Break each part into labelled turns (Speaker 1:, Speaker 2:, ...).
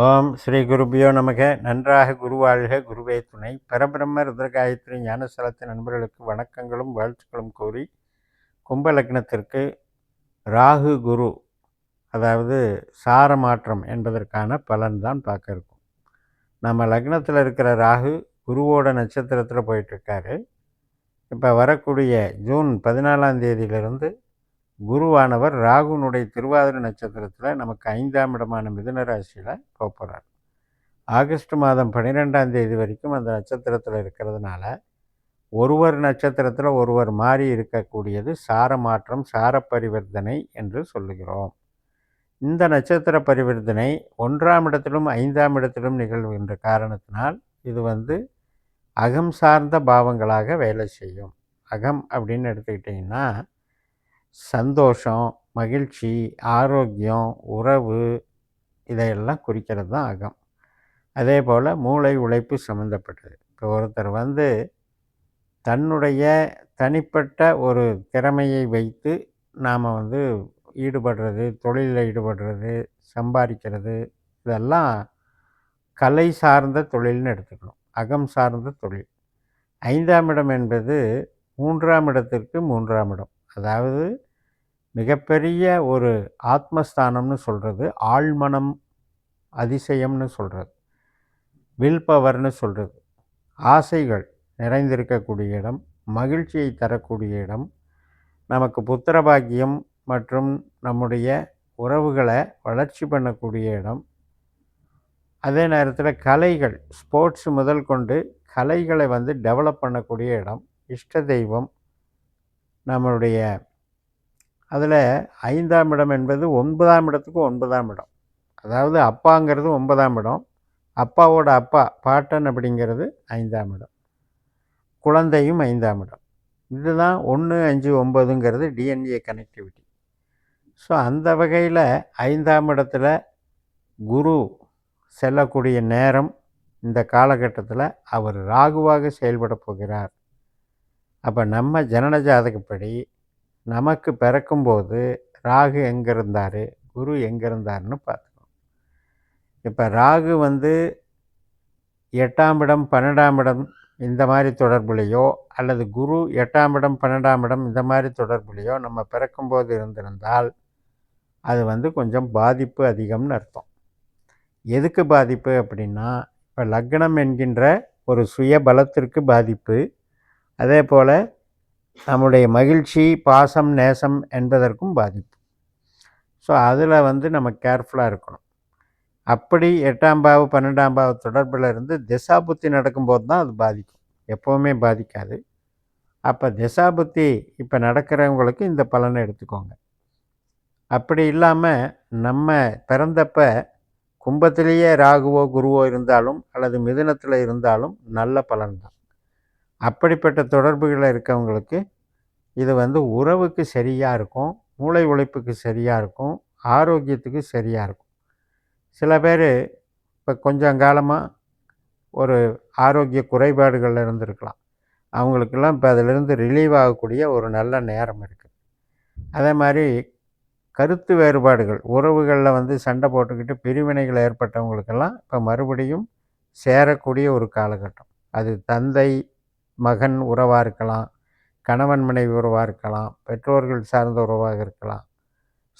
Speaker 1: ஓம் ஸ்ரீ குருபியோ நமக. நன்றாக குருவாழ்க. குருவே துணை. பரபிரம்ம ருத்ரகாயத்ரி ஞானஸ்தலத்தின் நண்பர்களுக்கு வணக்கங்களும் வாழ்த்துக்களும் கூறி கும்ப லக்னத்திற்கு ராகு குரு அதாவது சார மாற்றம் என்பதற்கான பலன் தான் பார்க்க இருக்கும். நம்ம லக்னத்தில் இருக்கிற ராகு குருவோட நட்சத்திரத்தில் போயிட்டுருக்காரு இப்போ வரக்கூடிய ஜூன் பதினாலாம் தேதியிலிருந்து குருவானவர் ராகுனுடைய திருவாதிரை நட்சத்திரத்தில் நமக்கு ஐந்தாம் இடமான மிதுன ராசியில் போகிறார் ஆகஸ்ட் மாதம் பன்னிரெண்டாம் தேதி வரைக்கும் அந்த நட்சத்திரத்தில் இருக்கிறதுனால ஒருவர் நட்சத்திரத்தில் ஒருவர் மாறி இருக்கக்கூடியது சார மாற்றம் சார பரிவர்த்தனை என்று சொல்லுகிறோம். இந்த நட்சத்திர பரிவர்த்தனை ஒன்றாம் இடத்திலும் ஐந்தாம் இடத்திலும் நிகழ்கின்ற காரணத்தினால் இது வந்து அகம் சார்ந்த பாவங்களாக வேலை செய்யும். அகம் அப்படின்னு எடுத்துக்கிட்டிங்கன்னா சந்தோஷம் மகிழ்ச்சி ஆரோக்கியம் உறவு இதையெல்லாம் குறிக்கிறது தான் அகம். அதே போல் மூளை உழைப்பு சம்மந்தப்பட்டது. இப்போ ஒருத்தர் வந்து தன்னுடைய தனிப்பட்ட ஒரு திறமையை வைத்து நாம் வந்து ஈடுபடுறது தொழிலில் ஈடுபடுறது சம்பாதிக்கிறது இதெல்லாம் கலை சார்ந்த தொழில்னு எடுத்துக்கணும். அகம் சார்ந்த தொழில். ஐந்தாம் இடம் என்பது மூன்றாம் இடத்திற்கு மூன்றாம் இடம். அதாவது மிகப்பெரிய ஒரு ஆத்மஸ்தானம்னு சொல்கிறது ஆழ்மனம் அதிசயம்னு சொல்கிறது வில் பவர்னு சொல்கிறது ஆசைகள் நிறைந்திருக்கக்கூடிய இடம் மகிழ்ச்சியை தரக்கூடிய இடம் நமக்கு புத்திரபாக்கியம் மற்றும் நம்முடைய உறவுகளை வளர்ச்சி பண்ணக்கூடிய இடம். அதே நேரத்தில் கலைகள் ஸ்போர்ட்ஸ் முதல் கொண்டு கலைகளை வந்து டெவலப் பண்ணக்கூடிய இடம் இஷ்ட தெய்வம் நம்மளுடைய அதில் ஐந்தாம் இடம் என்பது ஒன்பதாம் இடத்துக்கு ஒன்பதாம் இடம். அதாவது அப்பாங்கிறது ஒன்பதாம் இடம். அப்பாவோட அப்பா பாட்டன் அப்படிங்கிறது ஐந்தாம் இடம். குழந்தையும் ஐந்தாம் இடம். இதுதான் ஒன்று அஞ்சு ஒம்பதுங்கிறது டிஎன்ஏ கனெக்டிவிட்டி ஸோ அந்த வகையில் ஐந்தாம் இடத்துல குரு செல்லக்கூடிய நேரம் இந்த காலகட்டத்தில் அவர் ராகுவாக செயல்பட போகிறார். அப்போ நம்ம ஜனன ஜாதகப்படி நமக்கு பிறக்கும்போது ராகு எங்கே இருந்தார் குரு எங்கே இருந்தார்னு பார்த்துக்கணும். இப்போ ராகு வந்து எட்டாம் இடம் பன்னெண்டாம் இடம் இந்த மாதிரி தொடர்புலையோ அல்லது குரு எட்டாம் இடம் பன்னெண்டாம் இடம் இந்த மாதிரி தொடர்புலையோ நம்ம பிறக்கும்போது இருந்திருந்தால் அது வந்து கொஞ்சம் பாதிப்பு அதிகம்னு அர்த்தம். எதுக்கு பாதிப்பு அப்படின்னா இப்போ லக்னம் என்கின்ற ஒரு சுய பலத்திற்கு பாதிப்பு அதே போல் நம்முடைய மகிழ்ச்சி பாசம் நேசம் என்பதற்கும் பாதிப்பு. ஸோ அதில் வந்து நம்ம கேர்ஃபுல்லாக இருக்கணும். அப்படி எட்டாம் பாவு பன்னெண்டாம் பாவு தொடர்பில் இருந்து திசாபுத்தி நடக்கும்போது தான் அது பாதிக்கும். எப்போவுமே பாதிக்காது. அப்போ திசாபுத்தி இப்போ நடக்கிறவங்களுக்கு இந்த பலனை எடுத்துக்கோங்க. அப்படி இல்லாமல் நம்ம பிறந்தப்ப கும்பத்திலேயே ராகுவோ குருவோ இருந்தாலும் அல்லது மிதுனத்தில் இருந்தாலும் நல்ல பலன்தான் அப்படிப்பட்ட தொடர்புகளில் இருக்கவங்களுக்கு இது வந்து உறவுக்கு சரியாக இருக்கும் மூளை உழைப்புக்கு சரியாக இருக்கும் ஆரோக்கியத்துக்கு சரியாக இருக்கும். சில பேர் இப்போ கொஞ்சம் காலமாக ஒரு ஆரோக்கிய குறைபாடுகள் இருந்திருக்கலாம். அவங்களுக்கெல்லாம் இப்போ அதிலிருந்து ரிலீவ் ஆகக்கூடிய ஒரு நல்ல நேரம் இருக்குது அதே மாதிரி கருத்து வேறுபாடுகள் உறவுகளில் வந்து சண்டை போட்டுக்கிட்டு பிரிவினைகள் ஏற்பட்டவங்களுக்கெல்லாம் இப்போ மறுபடியும் சேரக்கூடிய ஒரு காலகட்டம். அது தந்தை மகன் உறவாக இருக்கலாம் கணவன் மனைவி உறவாக இருக்கலாம் பெற்றோர்கள் சார்ந்த உறவாக இருக்கலாம்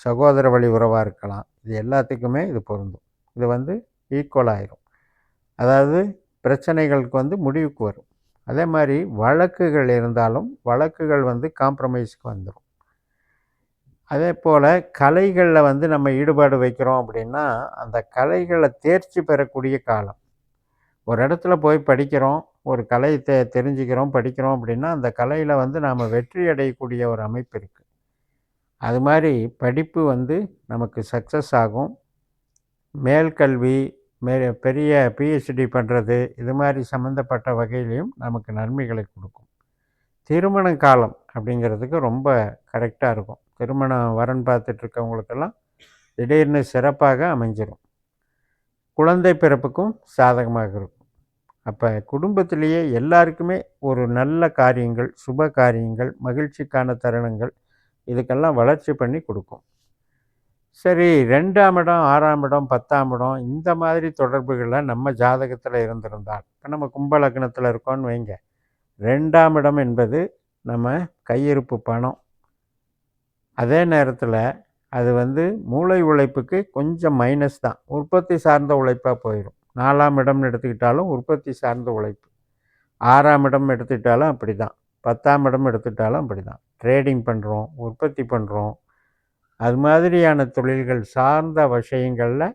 Speaker 1: சகோதர வழி உறவாக இருக்கலாம். இது எல்லாத்துக்குமே இது பொருந்தும். இது வந்து ஈக்குவல் ஆயிரும். அதாவது பிரச்சனைகளுக்கு வந்து முடிவுக்கு வரும். அதே மாதிரி வழக்குகள் இருந்தாலும் வழக்குகள் வந்து காம்ப்ரமைஸ்க்கு வந்துடும் அதே போல் கலைகளில் வந்து நம்ம ஈடுபாடு வைக்கிறோம் அப்படின்னா அந்த கலைகளை தேர்ச்சி பெறக்கூடிய காலம். ஒரு இடத்துல போய் படிக்கிறோம் ஒரு கலையை தெ தெரிஞ்சுக்கிறோம் படிக்கிறோம் அப்படின்னா அந்த கலையில் வந்து நாம் வெற்றி அடையக்கூடிய ஒரு அமைப்பு இருக்குது அது மாதிரி படிப்பு வந்து நமக்கு சக்ஸஸ் ஆகும். மேல்கல்வி மே பெரிய பிஹெச்டி பண்ணுறது இது மாதிரி சம்மந்தப்பட்ட வகையிலையும் நமக்கு நன்மைகளை கொடுக்கும். திருமண காலம் அப்படிங்கிறதுக்கு ரொம்ப கரெக்டாக இருக்கும். திருமணம் வரன் பார்த்துட்ருக்கவங்களுக்கெல்லாம் திடீர்னு சிறப்பாக அமைஞ்சிடும் குழந்தை பிறப்புக்கும் சாதகமாக இருக்கும். அப்போ குடும்பத்திலேயே எல்லாருக்குமே ஒரு நல்ல காரியங்கள் சுப காரியங்கள் மகிழ்ச்சிக்கான தருணங்கள் இதுக்கெல்லாம் வளர்ச்சி பண்ணி கொடுக்கும். சரி ரெண்டாம் இடம் ஆறாம் இடம் பத்தாம் இடம் இந்த மாதிரி தொடர்புகள்லாம் நம்ம ஜாதகத்தில் இருந்திருந்தால் இப்போ நம்ம கும்ப லக்னத்தில் இருக்கோம்னு வைங்க. ரெண்டாம் இடம் என்பது நம்ம கையிருப்பு பணம். அதே நேரத்தில் அது வந்து மூளை உழைப்புக்கு கொஞ்சம் மைனஸ் தான். உற்பத்தி சார்ந்த உழைப்பாக போயிடும் நாலாம் இடம்னு எடுத்துக்கிட்டாலும் உற்பத்தி சார்ந்த உழைப்பு. ஆறாம் இடம் எடுத்துக்கிட்டாலும் அப்படி தான் பத்தாம் இடம் எடுத்துக்கிட்டாலும் அப்படி தான் ட்ரேடிங் பண்ணுறோம் உற்பத்தி பண்ணுறோம் அது மாதிரியான தொழில்கள் சார்ந்த விஷயங்களில்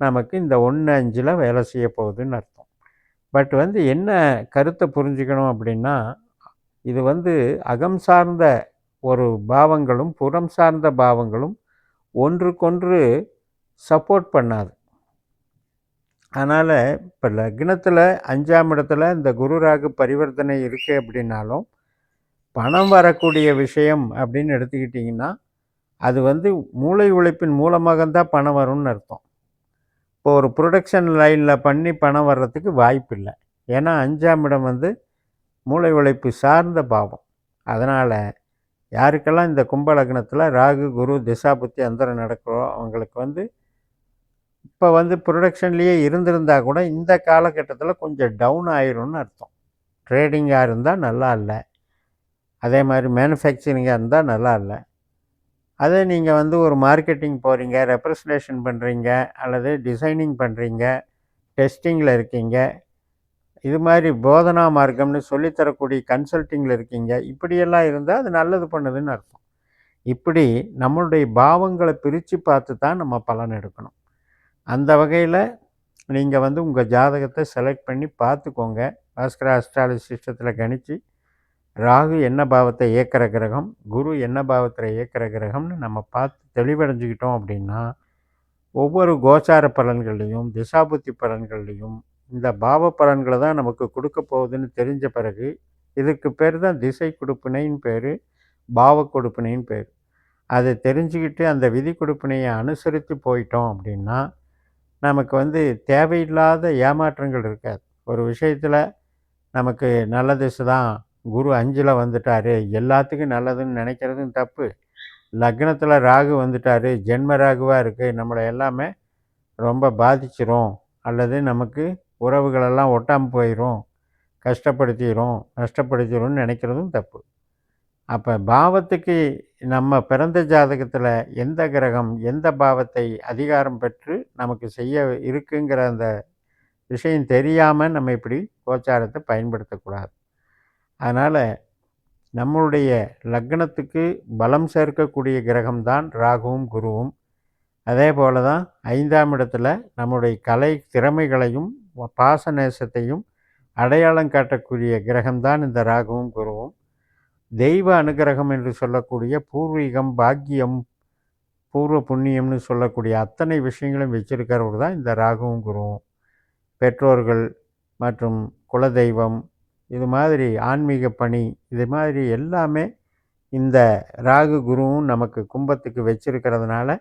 Speaker 1: நமக்கு இந்த ஒன்று அஞ்சில் வேலை செய்ய போகுதுன்னு அர்த்தம். பட் வந்து என்ன கருத்தை புரிஞ்சுக்கணும் அப்படின்னா இது வந்து அகம் சார்ந்த ஒரு பாவங்களும் புறம் சார்ந்த பாவங்களும் ஒன்றுக்கொன்று சப்போர்ட் பண்ணாது. அதனால் இப்போ லக்னத்தில் அஞ்சாம் இடத்துல இந்த குரு ராகு பரிவர்த்தனை இருக்குது அப்படின்னாலும் பணம் வரக்கூடிய விஷயம் அப்படின்னு எடுத்துக்கிட்டிங்கன்னா அது வந்து மூளை உழைப்பின் மூலமாக தான் பணம் வரும்னு அர்த்தம். இப்போ ஒரு ப்ரொடக்ஷன் லைனில் பண்ணி பணம் வர்றதுக்கு வாய்ப்பு இல்லை ஏன்னா அஞ்சாம் இடம் வந்து மூளை உழைப்பு சார்ந்த பாவம். அதனால் யாருக்கெல்லாம் இந்த கும்ப லக்னத்தில் ராகு குரு திசாபுத்தி அந்தரம் நடக்கிறோம் அவங்களுக்கு வந்து இப்போ வந்து ப்ரொடக்ஷன்லேயே இருந்திருந்தால் கூட இந்த காலகட்டத்தில் கொஞ்சம் டவுன் ஆயிரும்னு அர்த்தம். ட்ரேடிங்காக இருந்தால் நல்லா இல்லை. அதே மாதிரி மேனுஃபேக்சரிங்காக இருந்தால் நல்லா இல்லை. அதே நீங்கள் வந்து ஒரு மார்க்கெட்டிங் போகிறீங்க ரெப்ரசன்டேஷன் பண்ணுறீங்க அல்லது டிசைனிங் பண்ணுறீங்க டெஸ்டிங்கில் இருக்கீங்க இது மாதிரி போதனா மார்க்கம்னு சொல்லித்தரக்கூடிய கன்சல்ட்டிங்கில் இருக்கீங்க இப்படியெல்லாம் இருந்தால் அது நல்லது பண்ணுதுன்னு அர்த்தம். இப்படி நம்மளுடைய பாவங்களை பிரித்து பார்த்து தான் நம்ம பலன் எடுக்கணும். அந்த வகையில் நீங்கள் வந்து உங்கள் ஜாதகத்தை செலக்ட் பண்ணி பார்த்துக்கோங்க. பாஸ்கர அஸ்ட்ராலஜி சிஸ்டத்தில் கணித்து ராகு என்ன பாவத்தை இயக்கிற கிரகம் குரு என்ன பாவத்தில் இயக்கிற கிரகம்னு நம்ம பார்த்து தெளிவடைஞ்சுக்கிட்டோம் அப்படின்னா ஒவ்வொரு கோச்சார பலன்கள்லையும் திசாபுத்தி பலன்கள்லையும் இந்த பாவ பலன்களை தான் நமக்கு கொடுக்க போகுதுன்னு தெரிஞ்ச பிறகு இதுக்கு பேர் தான் திசை கொடுப்பினைன்னு பேர் பாவ கொடுப்பினைன்னு பேர். அதை தெரிஞ்சுக்கிட்டு அந்த விதி கொடுப்பினையை அனுசரித்து போயிட்டோம் அப்படின்னா நமக்கு வந்து தேவையில்லாத ஏமாற்றங்கள் இருக்காது. ஒரு விஷயத்தில் நமக்கு நல்ல திசை தான் குரு அஞ்சில் வந்துட்டார் எல்லாத்துக்கும் நல்லதுன்னு நினைக்கிறதும் தப்பு. லக்னத்தில் ராகு வந்துட்டார் ஜென்ம ராகுவாக இருக்குது நம்மளை எல்லாமே ரொம்ப பாதிச்சிரும் அல்லது நமக்கு உறவுகளெல்லாம் ஒட்டாமல் போயிடும் கஷ்டப்படுத்திடும் நஷ்டப்படுத்திடும்னு நினைக்கிறதும் தப்பு. அப்போ பாவத்துக்கு நம்ம பிறந்த ஜாதகத்தில் எந்த கிரகம் எந்த பாவத்தை அதிகாரம் பெற்று நமக்கு செய்ய இருக்குங்கிற அந்த விஷயம் தெரியாமல் நம்ம இப்படி கோச்சாரத்தை பயன்படுத்தக்கூடாது. அதனால் நம்மளுடைய லக்னத்துக்கு பலம் சேர்க்கக்கூடிய கிரகம்தான் ராகுவும் குருவும். அதே போல தான் ஐந்தாம் இடத்துல நம்முடைய கலை திறமைகளையும் பாச நேசத்தையும் அடையாளம் காட்டக்கூடிய கிரகம்தான் இந்த ராகுவும் குருவும். தெய்வ அனுகிரகம் என்று சொல்லக்கூடிய பூர்வீகம் பாக்கியம் பூர்வ புண்ணியம்னு சொல்லக்கூடிய அத்தனை விஷயங்களும் வச்சிருக்கிறவர் தான் இந்த ராகுவும் குருவும். பெற்றோர்கள் மற்றும் குலதெய்வம் இது மாதிரி ஆன்மீக பணி இது மாதிரி எல்லாமே இந்த ராகு குருவும் நமக்கு கும்பத்துக்கு வச்சிருக்கிறதுனால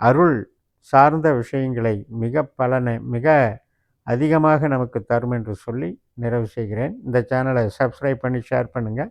Speaker 1: அருள் சார்ந்த விஷயங்களை மிக பலனை மிக அதிகமாக நமக்கு தரும் என்று சொல்லி நிறைவு செய்கிறேன். இந்த சேனலை சப்ஸ்கிரைப் பண்ணி ஷேர் பண்ணுங்கள்